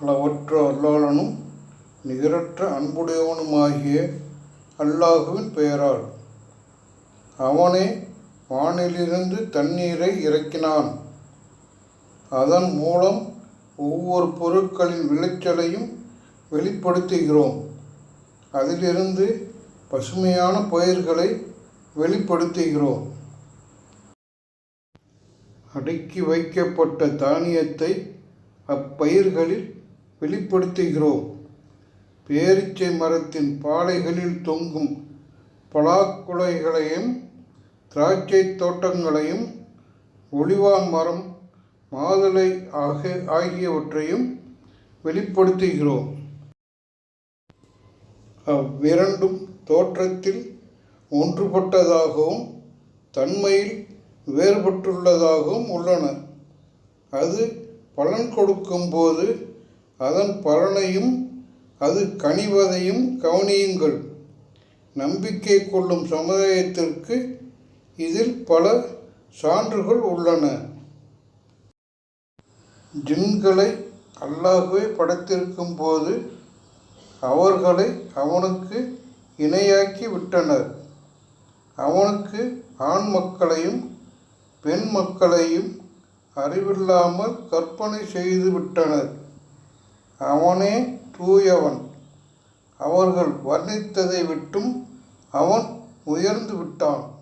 அளவற்ற அல்லாளனும் நிகரற்ற அன்புடையவனுமாகிய அல்லாஹுவின் பெயரால் அவனே வானிலிருந்து தண்ணீரை இறக்கினான். அதன் மூலம் ஒவ்வொரு பொருட்களின் விளைச்சலையும் வெளிப்படுத்துகிறோம். அதிலிருந்து பசுமையான பயிர்களை வெளிப்படுத்துகிறோம். அடுக்கி வைக்கப்பட்ட தானியத்தை அப்பயிர்களில் வெளிப்படுத்துகிறோம். பேரிச்சை மரத்தின் பாலைகளில் தொங்கும் பலாக்குலைகளையும் திராட்சை தோட்டங்களையும் ஒளிவான் மரம் மாதுளை ஆகிய ஆகியவற்றையும் வெளிப்படுத்துகிறோம். அவ்விரண்டும் தோற்றத்தில் ஒன்றுபட்டதாகவும் தன்மையில் வேறுபட்டுள்ளதாகவும் உள்ளன. அது பலன் கொடுக்கும்போது அதன் பலனையும் அது கனிவதையும் கவனியுங்கள். நம்பிக்கை கொள்ளும் சமுதாயத்திற்கு இதில் பல சான்றுகள் உள்ளன. ஜின்களை அல்லாஹுவே படைத்திருக்கும் போது அவர்களை அவனுக்கு இணையாக்கி விட்டனர். அவனுக்கு ஆண் மக்களையும் பெண் மக்களையும் அறிவில்லாமல் கற்பனை செய்து விட்டனர். அவனே தூயவன். அவர்கள் வர்ணித்ததை விட்டும் அவன் உயர்ந்து விட்டான்.